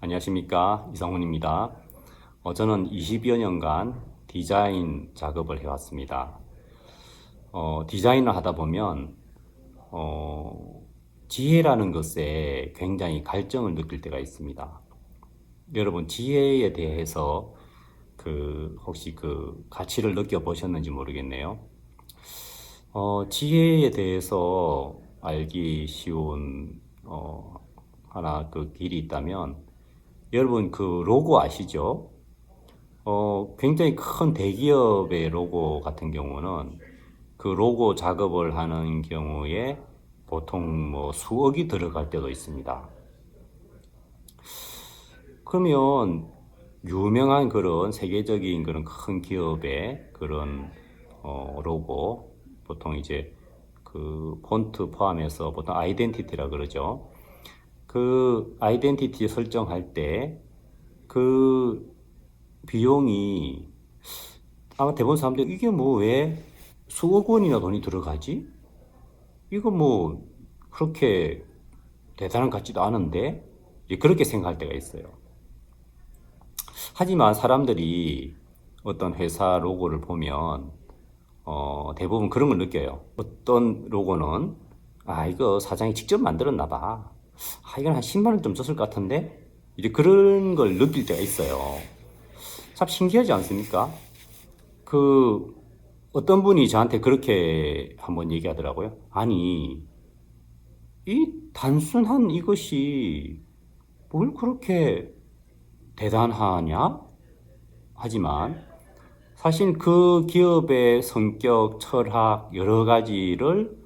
안녕하십니까 이상훈입니다. 어, 저는 20여 년간 디자인 작업을 해왔습니다. 어, 디자인을 하다 보면 어, 지혜라는 것에 굉장히 갈증을 느낄 때가 있습니다. 여러분 지혜에 대해서 그 혹시 그 가치를 느껴 보셨는지 모르겠네요. 어, 지혜에 대해서 알기 쉬운 어, 하나 그 길이 있다면 여러분 그 로고 아시죠? 어, 굉장히 큰 대기업의 로고 같은 경우는 그 로고 작업을 하는 경우에 보통 뭐 수억이 들어갈 때도 있습니다. 그러면 유명한 그런 세계적인 그런 큰 기업의 그런 어, 로고 보통 이제 그 폰트 포함해서 보통 아이덴티티라 그러죠. 그 아이덴티티 설정할 때 그 비용이 아마 대부분 사람들 이게 뭐 왜 수억 원이나 돈이 들어가지? 이거 뭐 그렇게 대단한 같지도 않은데 그렇게 생각할 때가 있어요. 하지만 사람들이 어떤 회사 로고를 보면 어, 대부분 그런 걸 느껴요. 어떤 로고는 아 이거 사장이 직접 만들었나 봐. 아 이건 한 10만 원 좀 썼을 것 같은데 이제 그런 걸 느낄 때가 있어요. 참 신기하지 않습니까? 그 어떤 분이 저한테 그렇게 한번 얘기하더라고요. 아니 이 단순한 이것이 뭘 그렇게 대단하냐? 하지만 사실 그 기업의 성격, 철학 여러 가지를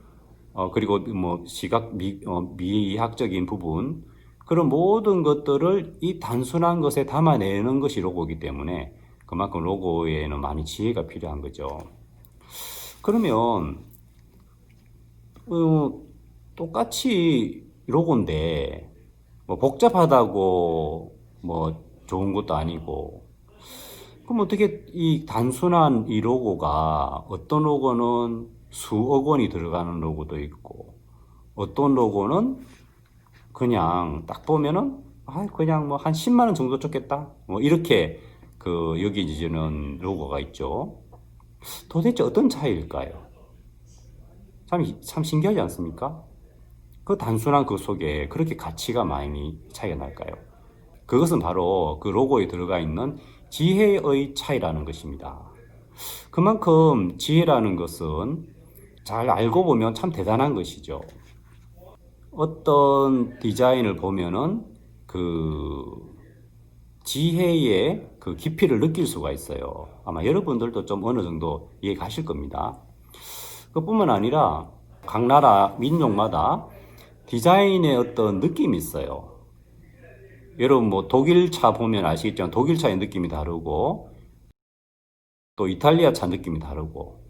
어 그리고 뭐 시각 미, 어, 미학적인 부분 그런 모든 것들을 이 단순한 것에 담아내는 것이 로고이기 때문에 그만큼 로고에는 많이 지혜가 필요한 거죠. 그러면 어, 똑같이 로고인데 뭐 복잡하다고 뭐 좋은 것도 아니고 그럼 어떻게 이 단순한 이 로고가 어떤 로고는 수억 원이 들어가는 로고도 있고 어떤 로고는 그냥 딱 보면은 아 그냥 뭐 한 10만 원 정도 줬겠다 뭐 이렇게 그 여기지는 로고가 있죠. 도대체 어떤 차이일까요? 참, 참 신기하지 않습니까? 그 단순한 그 속에 그렇게 가치가 많이 차이가 날까요? 그것은 바로 그 로고에 들어가 있는 지혜의 차이라는 것입니다. 그만큼 지혜라는 것은 잘 알고 보면 참 대단한 것이죠. 어떤 디자인을 보면은 그 지혜의 그 깊이를 느낄 수가 있어요. 아마 여러분들도 좀 어느 정도 이해 가실 겁니다. 그뿐만 아니라 각 나라 민족마다 디자인의 어떤 느낌이 있어요. 여러분 뭐 독일 차 보면 아시겠지만 독일 차의 느낌이 다르고 또 이탈리아 차 느낌이 다르고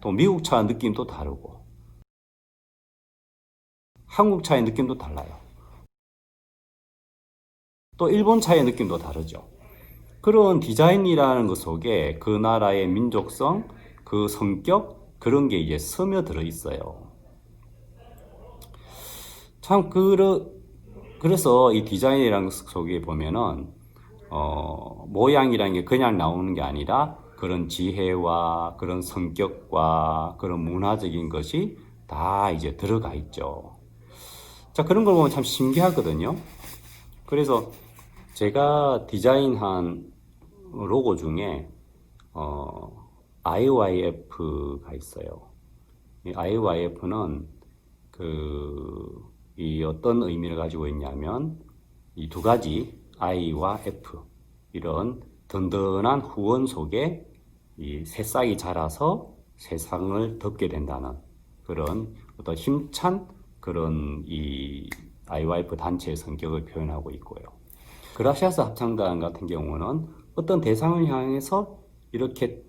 또 미국 차 느낌도 다르고 한국 차의 느낌도 달라요. 또 일본 차의 느낌도 다르죠. 그런 디자인이라는 것 속에 그 나라의 민족성, 그 성격 그런 게 이제 스며들어 있어요. 참 그러, 그래서 이 디자인이라는 것 속에 보면은 어, 모양이라는 게 그냥 나오는 게 아니라 그런 지혜와 그런 성격과 그런 문화적인 것이 다 이제 들어가 있죠. 자, 그런 걸 보면 참 신기하거든요. 그래서 제가 디자인한 로고 중에 어, IYF가 있어요. 이 IYF는 그, 이 어떤 의미를 가지고 있냐면 이 두 가지 I와 F 이런 든든한 후원 속에 이 새싹이 자라서 세상을 덮게 된다는 그런 어떤 힘찬 그런 이 IYF 단체의 성격을 표현하고 있고요. 그라시아스 합창단 같은 경우는 어떤 대상을 향해서 이렇게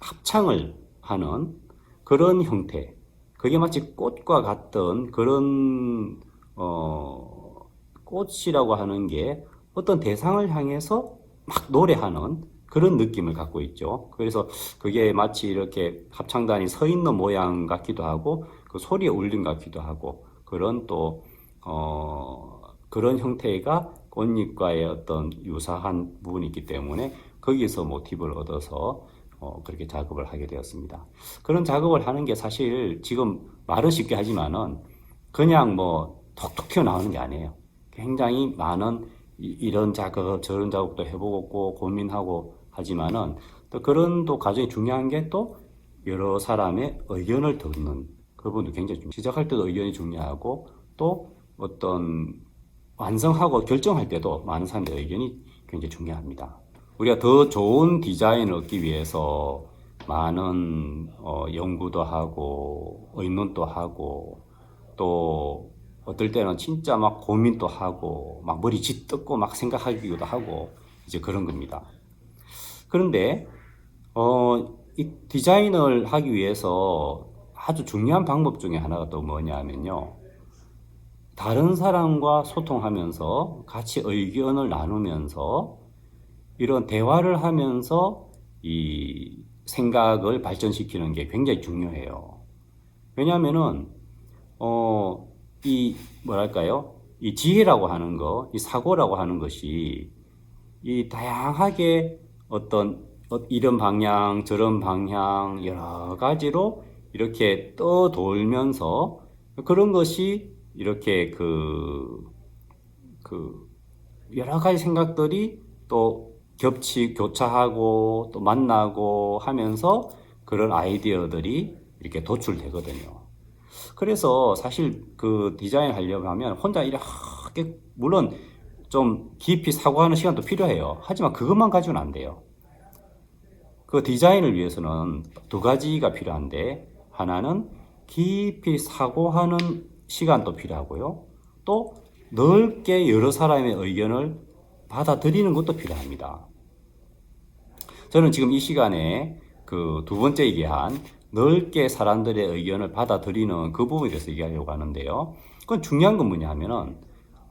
합창을 하는 그런 형태, 그게 마치 꽃과 같던 그런 어, 꽃이라고 하는 게 어떤 대상을 향해서 막 노래하는 그런 느낌을 갖고 있죠. 그래서 그게 마치 이렇게 합창단이 서 있는 모양 같기도 하고 그 소리의 울림 같기도 하고 그런 또 어, 그런 형태가 꽃잎과의 어떤 유사한 부분이 있기 때문에 거기서 모티브를 얻어서 어, 그렇게 작업을 하게 되었습니다. 그런 작업을 하는 게 사실 지금 말은 쉽게 하지만은 그냥 뭐 톡톡 튀어나오는 게 아니에요. 굉장히 많은 이- 이런 작업, 저런 작업도 해보고 고민하고 하지만은 또 그런 또 과정이 중요한 게 또 여러 사람의 의견을 듣는 그 부분도 굉장히 중요 시작할 때도 의견이 중요하고 또 어떤 완성하고 결정할 때도 많은 사람들의 의견이 굉장히 중요합니다. 우리가 더 좋은 디자인을 얻기 위해서 많은 어, 연구도 하고 의논도 하고 또 어떨 때는 진짜 막 고민도 하고 막 머리 짓뜯고 막 생각하기도 하고 이제 그런 겁니다. 그런데 어, 이 디자인을 하기 위해서 아주 중요한 방법 중에 하나가 또 뭐냐면요. 다른 사람과 소통하면서 같이 의견을 나누면서 이런 대화를 하면서 이 생각을 발전시키는 게 굉장히 중요해요. 왜냐하면은 어, 이 뭐랄까요? 이 지혜라고 하는 거, 이 사고라고 하는 것이 이 다양하게 어떤 어, 이런 방향, 저런 방향 여러 가지로 이렇게 떠돌면서 그런 것이 이렇게 그, 그 여러 가지 생각들이 또 겹치, 교차하고 또 만나고 하면서 그런 아이디어들이 이렇게 도출되거든요. 그래서 사실 그 디자인 하려고 하면 혼자 이렇게 물론 좀 깊이 사고하는 시간도 필요해요. 하지만 그것만 가지고는 안 돼요. 그 디자인을 위해서는 두 가지가 필요한데 하나는 깊이 사고하는 시간도 필요하고요. 또 넓게 여러 사람의 의견을 받아들이는 것도 필요합니다. 저는 지금 이 시간에 그 두 번째 얘기한 넓게 사람들의 의견을 받아들이는 그 부분에 대해서 얘기하려고 하는데요. 그건 중요한 건 뭐냐 하면은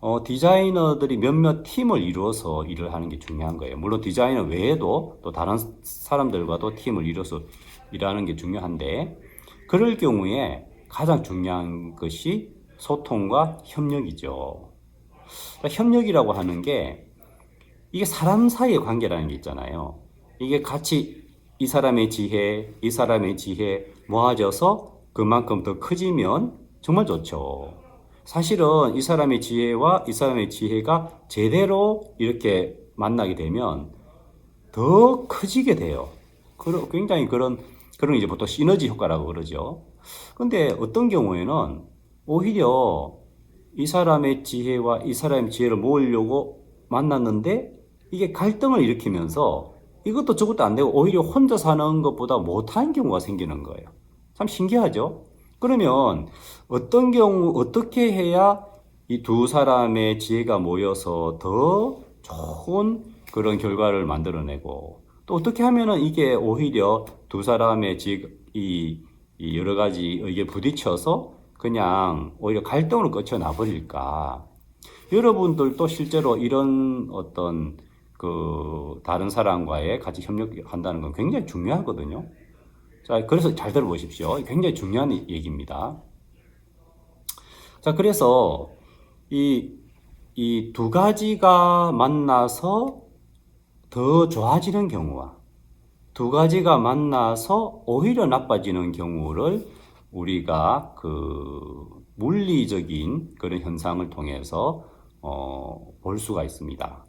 어, 디자이너들이 몇몇 팀을 이루어서 일을 하는 게 중요한 거예요. 물론 디자이너 외에도 또 다른 사람들과도 팀을 이루어서 일하는 게 중요한데 그럴 경우에 가장 중요한 것이 소통과 협력이죠. 그러니까 협력이라고 하는 게 이게 사람 사이의 관계라는 게 있잖아요. 이게 같이 이 사람의 지혜, 이 사람의 지혜 모아져서 그만큼 더 커지면 정말 좋죠. 사실은 이 사람의 지혜와 이 사람의 지혜가 제대로 이렇게 만나게 되면 더 커지게 돼요. 굉장히 그런 그런 이제 보통 시너지 효과라고 그러죠. 근데 어떤 경우에는 오히려 이 사람의 지혜와 이 사람의 지혜를 모으려고 만났는데 이게 갈등을 일으키면서 이것도 저것도 안 되고 오히려 혼자 사는 것보다 못한 경우가 생기는 거예요. 참 신기하죠? 그러면 어떤 경우 어떻게 해야 이 두 사람의 지혜가 모여서 더 좋은 그런 결과를 만들어내고 또 어떻게 하면은 이게 오히려 두 사람의 지혜 이, 이 여러 가지 의견 부딪혀서 그냥 오히려 갈등으로 끝쳐 나 버릴까? 여러분들도 실제로 이런 어떤 그 다른 사람과의 같이 협력한다는 건 굉장히 중요하거든요. 자, 그래서 잘 들어보십시오. 굉장히 중요한 얘기입니다. 자, 그래서 이, 이 두 가지가 만나서 더 좋아지는 경우와 두 가지가 만나서 오히려 나빠지는 경우를 우리가 그 물리적인 그런 현상을 통해서 어, 볼 수가 있습니다.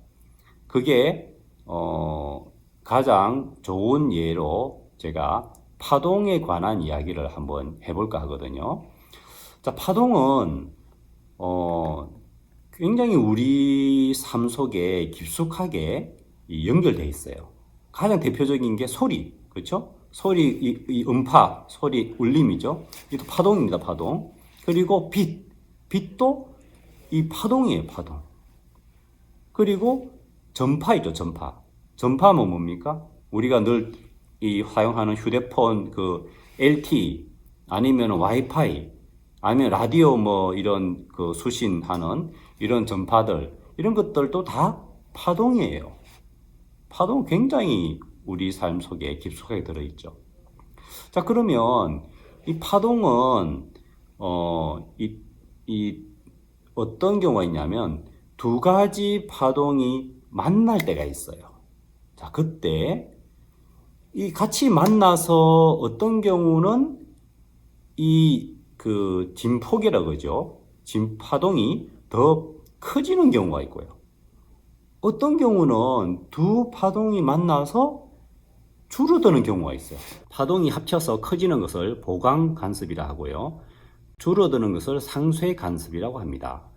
그게 어, 가장 좋은 예로 제가 파동에 관한 이야기를 한번 해볼까 하거든요. 자, 파동은 어, 굉장히 우리 삶 속에 깊숙하게 연결돼 있어요. 가장 대표적인 게 소리, 그렇죠? 소리, 이, 이 음파, 소리, 울림이죠. 이도 파동입니다, 파동. 그리고 빛, 빛도 이 파동이에요, 파동. 그리고 전파이죠, 전파. 전파는 뭡니까? 우리가 늘 이 사용하는 휴대폰 그 LTE 아니면 와이파이 아니면 라디오 뭐 이런 그 수신하는 이런 전파들 이런 것들도 다 파동이에요. 파동 굉장히 우리 삶 속에 깊숙하게 들어있죠. 자 그러면 이 파동은 어이 이 어떤 경우가 있냐면 두 가지 파동이 만날 때가 있어요. 자, 그때 이 같이 만나서 어떤 경우는 이 그 진폭이라고 그러죠. 진파동이 더 커지는 경우가 있고요. 어떤 경우는 두 파동이 만나서 줄어드는 경우가 있어요. 파동이 합쳐서 커지는 것을 보강 간섭이라 하고요. 줄어드는 것을 상쇄 간섭이라고 합니다.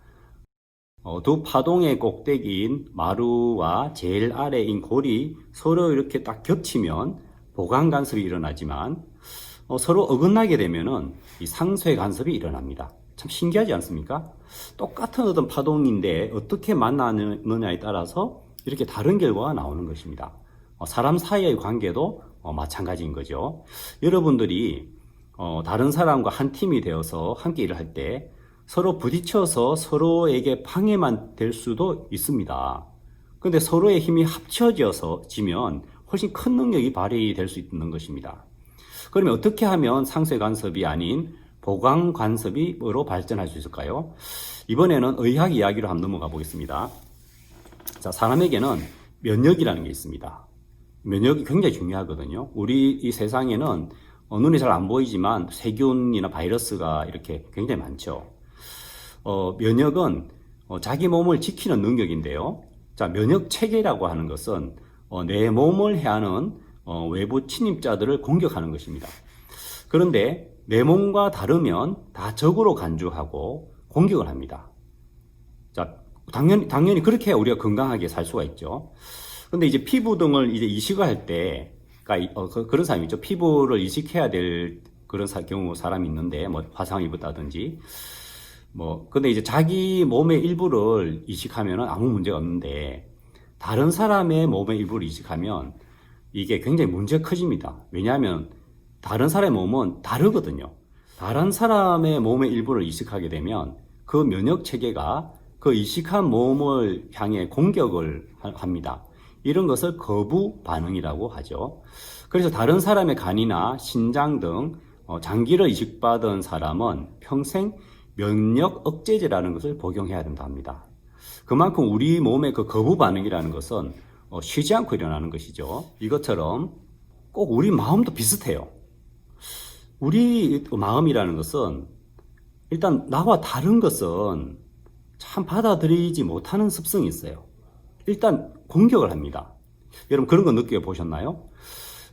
어, 두 파동의 꼭대기인 마루와 제일 아래인 골이 서로 이렇게 딱 겹치면 보강 간섭이 일어나지만 어, 서로 어긋나게 되면은 이 상쇄 간섭이 일어납니다. 참 신기하지 않습니까? 똑같은 어떤 파동인데 어떻게 만나느냐에 따라서 이렇게 다른 결과가 나오는 것입니다. 어, 사람 사이의 관계도 어, 마찬가지인 거죠. 여러분들이 어, 다른 사람과 한 팀이 되어서 함께 일을 할 때 서로 부딪혀서 서로에게 방해만 될 수도 있습니다. 근데 서로의 힘이 합쳐져서 지면 훨씬 큰 능력이 발휘될 수 있는 것입니다. 그러면 어떻게 하면 상쇄 간섭이 아닌 보강 간섭이로 발전할 수 있을까요? 이번에는 의학 이야기로 한번 넘어가 보겠습니다. 자, 사람에게는 면역이라는 게 있습니다. 면역이 굉장히 중요하거든요. 우리 이 세상에는 어, 눈에 잘 안 보이지만 세균이나 바이러스가 이렇게 굉장히 많죠. 어, 면역은 어, 자기 몸을 지키는 능력인데요. 자, 면역 체계라고 하는 것은 어, 내 몸을 해하는 어, 외부 침입자들을 공격하는 것입니다. 그런데 내 몸과 다르면 다 적으로 간주하고 공격을 합니다. 자, 당연히, 당연히 그렇게 우리가 건강하게 살 수가 있죠. 근데 이제 피부 등을 이제 이식을 할 때, 그러니까 어, 그, 런 사람이 있죠. 피부를 이식해야 될 그런 사, 경우 사람이 있는데, 뭐 화상 입었다든지, 뭐, 근데 이제 자기 몸의 일부를 이식하면 아무 문제가 없는데, 다른 사람의 몸의 일부를 이식하면 이게 굉장히 문제가 커집니다. 왜냐하면 다른 사람의 몸은 다르거든요. 다른 사람의 몸의 일부를 이식하게 되면 그 면역 체계가 그 이식한 몸을 향해 공격을 하- 합니다. 이런 것을 거부 반응이라고 하죠. 그래서 다른 사람의 간이나 신장 등 어, 장기를 이식받은 사람은 평생 면역 억제제라는 것을 복용해야 된다 합니다. 그만큼 우리 몸의 그 거부 반응이라는 것은 어, 쉬지 않고 일어나는 것이죠. 이것처럼 꼭 우리 마음도 비슷해요. 우리 마음이라는 것은 일단 나와 다른 것은 참 받아들이지 못하는 습성이 있어요. 일단 공격을 합니다. 여러분 그런 거 느껴보셨나요?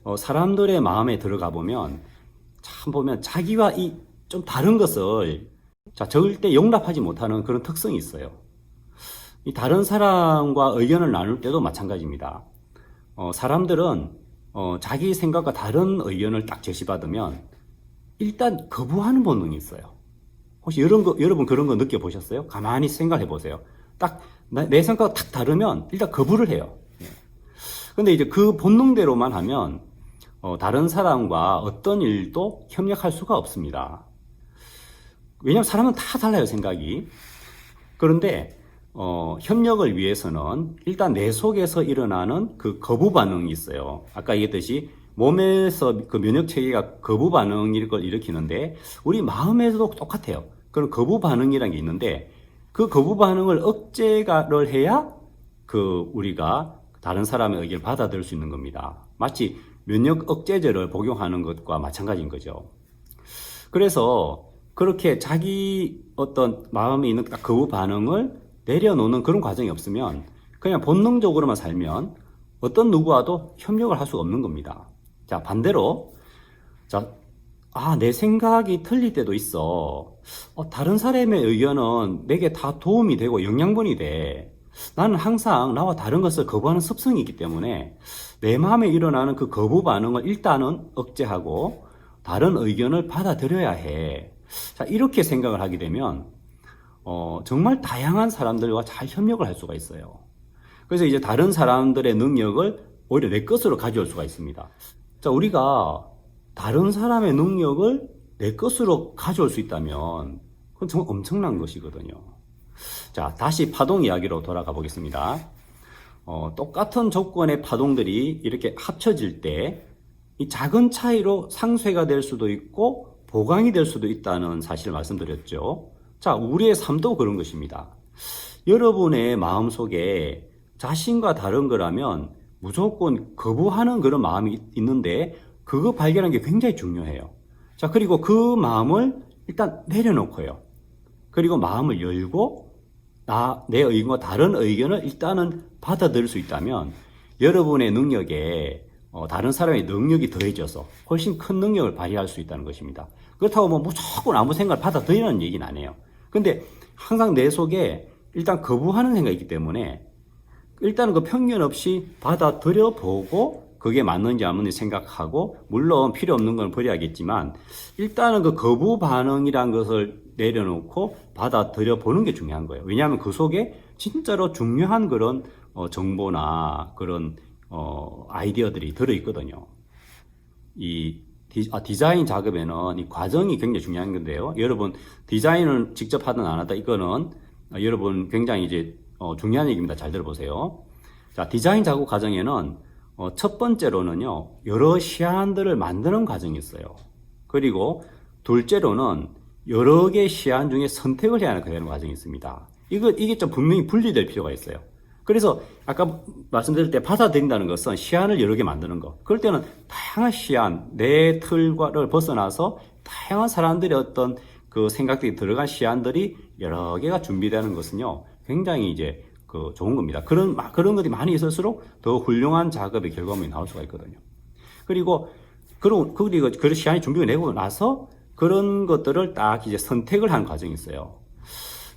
어, 사람들의 마음에 들어가 보면 참 보면 자기와 이 좀 다른 것을 자 절대 용납하지 못하는 그런 특성이 있어요. 이 다른 사람과 의견을 나눌 때도 마찬가지입니다. 어, 사람들은 어, 자기 생각과 다른 의견을 딱 제시받으면 일단 거부하는 본능이 있어요. 혹시 이런 거, 여러분 그런 거 느껴보셨어요? 가만히 생각해 보세요. 딱, 나- 내 생각과 딱 다르면 일단 거부를 해요. 예. 근데 이제 그 본능대로만 하면, 어, 다른 사람과 어떤 일도 협력할 수가 없습니다. 왜냐하면 사람은 다 달라요, 생각이. 그런데, 어, 협력을 위해서는 일단 내 속에서 일어나는 그 거부 반응이 있어요. 아까 얘기했듯이 몸에서 그 면역 체계가 거부 반응일 걸 일으키는데 우리 마음에서도 똑같아요. 그런 거부 반응이라는 게 있는데 그 거부 반응을 억제를 해야 그 우리가 다른 사람의 의견을 받아들일 수 있는 겁니다. 마치 면역 억제제를 복용하는 것과 마찬가지인 거죠. 그래서 그렇게 자기 어떤 마음에 있는 딱 거부 반응을 내려놓는 그런 과정이 없으면 그냥 본능적으로만 살면 어떤 누구와도 협력을 할 수가 없는 겁니다. 자, 반대로, 자, 아, 내 생각이 틀릴 때도 있어. 어, 다른 사람의 의견은 내게 다 도움이 되고 영양분이 돼. 나는 항상 나와 다른 것을 거부하는 습성이 있기 때문에 내 마음에 일어나는 그 거부 반응을 일단은 억제하고 다른 의견을 받아들여야 해. 자, 이렇게 생각을 하게 되면, 어, 정말 다양한 사람들과 잘 협력을 할 수가 있어요. 그래서 이제 다른 사람들의 능력을 오히려 내 것으로 가져올 수가 있습니다. 자, 우리가 다른 사람의 능력을 내 것으로 가져올 수 있다면, 그건 정말 엄청난 것이거든요. 자, 다시 파동 이야기로 돌아가 보겠습니다. 어, 똑같은 조건의 파동들이 이렇게 합쳐질 때, 이 작은 차이로 상쇄가 될 수도 있고, 보강이 될 수도 있다는 사실을 말씀드렸죠. 자, 우리의 삶도 그런 것입니다. 여러분의 마음 속에 자신과 다른 거라면 무조건 거부하는 그런 마음이 있- 있는데 그거 발견하는 게 굉장히 중요해요. 자, 그리고 그 마음을 일단 내려놓고요. 그리고 마음을 열고 나, 내 의견과 다른 의견을 일단은 받아들일 수 있다면 여러분의 능력에 어, 다른 사람의 능력이 더해져서 훨씬 큰 능력을 발휘할 수 있다는 것입니다. 그렇다고 뭐 무조건 아무 생각을 받아들이는 얘기는 아니에요. 근데 항상 내 속에 일단 거부하는 생각이 있기 때문에 일단은 그 편견 없이 받아들여 보고 그게 맞는지 안 맞는지 생각하고 물론 필요 없는 건 버려야겠지만 일단은 그 거부 반응이란 것을 내려놓고 받아들여 보는 게 중요한 거예요. 왜냐하면 그 속에 진짜로 중요한 그런 어, 정보나 그런 어, 아이디어들이 들어 있거든요. 이 디, 아, 디자인 작업에는 이 과정이 굉장히 중요한 건데요. 여러분 디자인을 직접 하든 안 하든 이거는 어, 여러분 굉장히 이제 어, 중요한 얘기입니다. 잘 들어보세요. 자, 디자인 작업 과정에는 어, 첫 번째로는요 여러 시안들을 만드는 과정이 있어요. 그리고 둘째로는 여러 개의 시안 중에 선택을 해야 하는 과정이 있습니다. 이거 이게 좀 분명히 분리될 필요가 있어요. 그래서 아까 말씀드릴 때 받아들인다는 것은 시안을 여러 개 만드는 거. 그럴 때는 다양한 시안, 내 틀과를 벗어나서 다양한 사람들의 어떤 그 생각들이 들어간 시안들이 여러 개가 준비되는 것은요, 굉장히 이제 그 좋은 겁니다. 그런, 마- 그런 것들이 많이 있을수록 더 훌륭한 작업의 결과물이 나올 수가 있거든요. 그리고, 그리고, 그리고 그 시안이 준비가 되고 나서 그런 것들을 딱 이제 선택을 하는 과정이 있어요.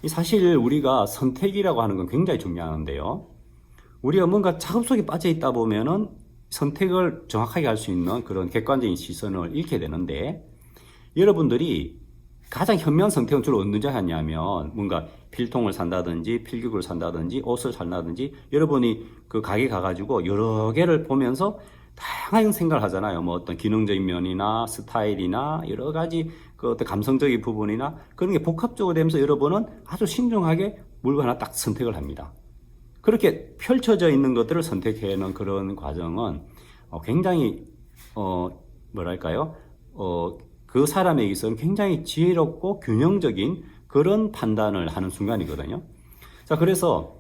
이 사실 우리가 선택이라고 하는 건 굉장히 중요한데요. 우리가 뭔가 작업 속에 빠져 있다 보면은 선택을 정확하게 할 수 있는 그런 객관적인 시선을 잃게 되는데 여러분들이 가장 현명한 선택은 주로 언제 하냐면 뭔가 필통을 산다든지 필기구를 산다든지 옷을 산다든지 여러분이 그 가게 가가지고 여러 개를 보면서 다양한 생각을 하잖아요. 뭐 어떤 기능적인 면이나 스타일이나 여러 가지 그 어떤 감성적인 부분이나 그런 게 복합적으로 되면서 여러분은 아주 신중하게 물건 하나 딱 선택을 합니다. 그렇게 펼쳐져 있는 것들을 선택해내는 그런 과정은 어, 굉장히 어 뭐랄까요 어 그 사람에게 있어서는 굉장히 지혜롭고 균형적인 그런 판단을 하는 순간이거든요. 자 그래서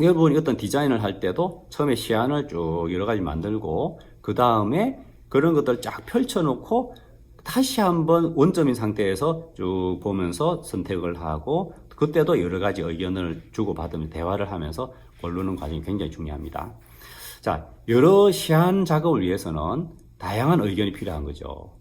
여러분이 어떤 디자인을 할 때도 처음에 시안을 쭉 여러 가지 만들고 그 다음에 그런 것들 쫙 펼쳐놓고 다시 한번 원점인 상태에서 쭉 보면서 선택을 하고 그때도 여러 가지 의견을 주고받으면 대화를 하면서 고르는 과정이 굉장히 중요합니다. 자, 여러 시안 작업을 위해서는 다양한 의견이 필요한 거죠.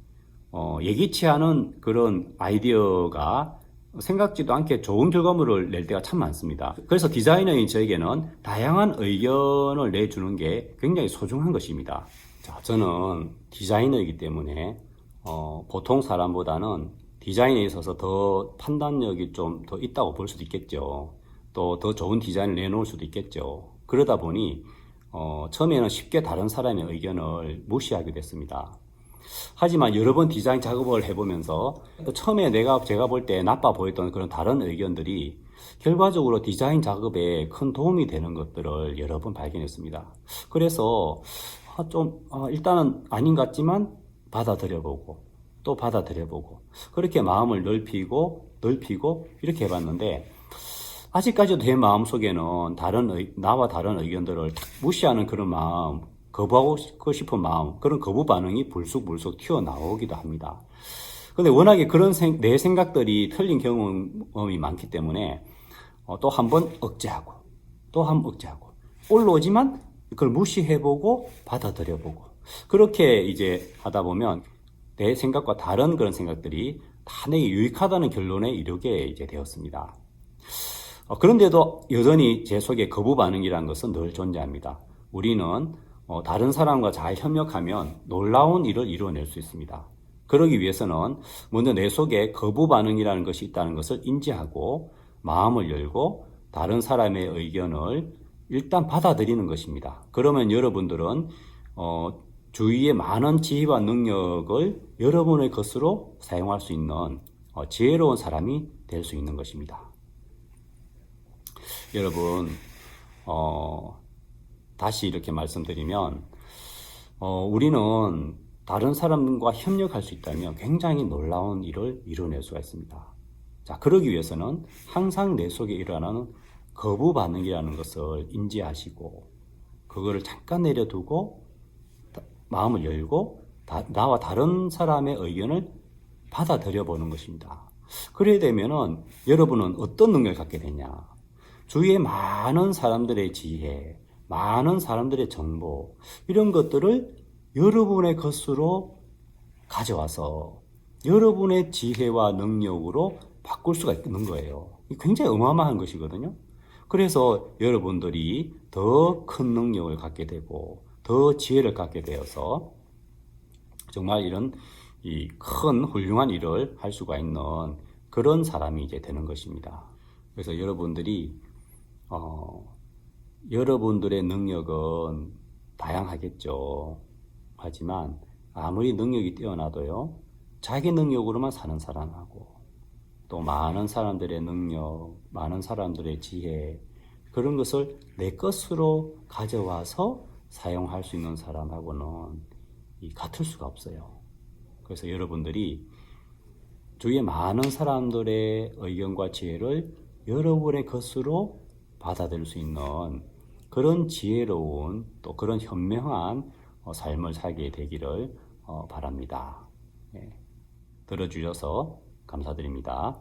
어, 예기치 않은 그런 아이디어가 생각지도 않게 좋은 결과물을 낼 때가 참 많습니다. 그래서 디자이너인 저에게는 다양한 의견을 내주는 게 굉장히 소중한 것입니다. 자, 저는 디자이너이기 때문에 어, 보통 사람보다는 디자인에 있어서 더 판단력이 좀 더 있다고 볼 수도 있겠죠. 또 더 좋은 디자인을 내놓을 수도 있겠죠. 그러다 보니 어, 처음에는 쉽게 다른 사람의 의견을 무시하게 됐습니다. 하지만 여러 번 디자인 작업을 해보면서 또 처음에 내가 제가 볼 때 나빠 보였던 그런 다른 의견들이 결과적으로 디자인 작업에 큰 도움이 되는 것들을 여러 번 발견했습니다. 그래서 아, 좀 아, 일단은 아닌 것 같지만 받아들여보고 또 받아들여보고 그렇게 마음을 넓히고 넓히고 이렇게 해봤는데 아직까지도 제 마음 속에는 다른 의, 나와 다른 의견들을 탁 무시하는 그런 마음, 거부하고 싶은 마음, 그런 거부 반응이 불쑥불쑥 튀어나오기도 합니다. 근데 워낙에 그런 생, 내 생각들이 틀린 경험이 많기 때문에 어, 또한 번 억제하고 또 한 번 억제하고 올라오지만 그걸 무시해보고 받아들여보고 그렇게 이제 하다 보면 내 생각과 다른 그런 생각들이 다 내게 유익하다는 결론에 이르게 이제 되었습니다. 어, 그런데도 여전히 제 속에 거부 반응이라는 것은 늘 존재합니다. 우리는 어, 다른 사람과 잘 협력하면 놀라운 일을 이루어낼 수 있습니다. 그러기 위해서는 먼저 내 속에 거부 반응이라는 것이 있다는 것을 인지하고 마음을 열고 다른 사람의 의견을 일단 받아들이는 것입니다. 그러면 여러분들은 어, 주위의 많은 지혜와 능력을 여러분의 것으로 사용할 수 있는 어, 지혜로운 사람이 될 수 있는 것입니다. 여러분, 어, 다시 이렇게 말씀드리면, 어, 우리는 다른 사람과 협력할 수 있다면 굉장히 놀라운 일을 이뤄낼 수가 있습니다. 자, 그러기 위해서는 항상 내 속에 일어나는 거부 반응이라는 것을 인지하시고 그거를 잠깐 내려두고 다- 마음을 열고 다- 나와 다른 사람의 의견을 받아들여 보는 것입니다. 그래야 되면은 여러분은 어떤 능력을 갖게 되냐? 주위에 많은 사람들의 지혜, 많은 사람들의 정보 이런 것들을 여러분의 것으로 가져와서 여러분의 지혜와 능력으로 바꿀 수가 있는 거예요. 이 굉장히 어마어마한 것이거든요. 그래서 여러분들이 더 큰 능력을 갖게 되고 더 지혜를 갖게 되어서 정말 이런 이 큰 훌륭한 일을 할 수가 있는 그런 사람이 이제 되는 것입니다. 그래서 여러분들이 어, 여러분들의 능력은 다양하겠죠. 하지만 아무리 능력이 뛰어나도요, 자기 능력으로만 사는 사람하고 또 많은 사람들의 능력, 많은 사람들의 지혜 그런 것을 내 것으로 가져와서 사용할 수 있는 사람하고는 이 같을 수가 없어요. 그래서 여러분들이 주위에 많은 사람들의 의견과 지혜를 여러분의 것으로 받아들일 수 있는 그런 지혜로운 또 그런 현명한 어, 삶을 살게 되기를 어, 바랍니다. 예. 들어주셔서 감사드립니다.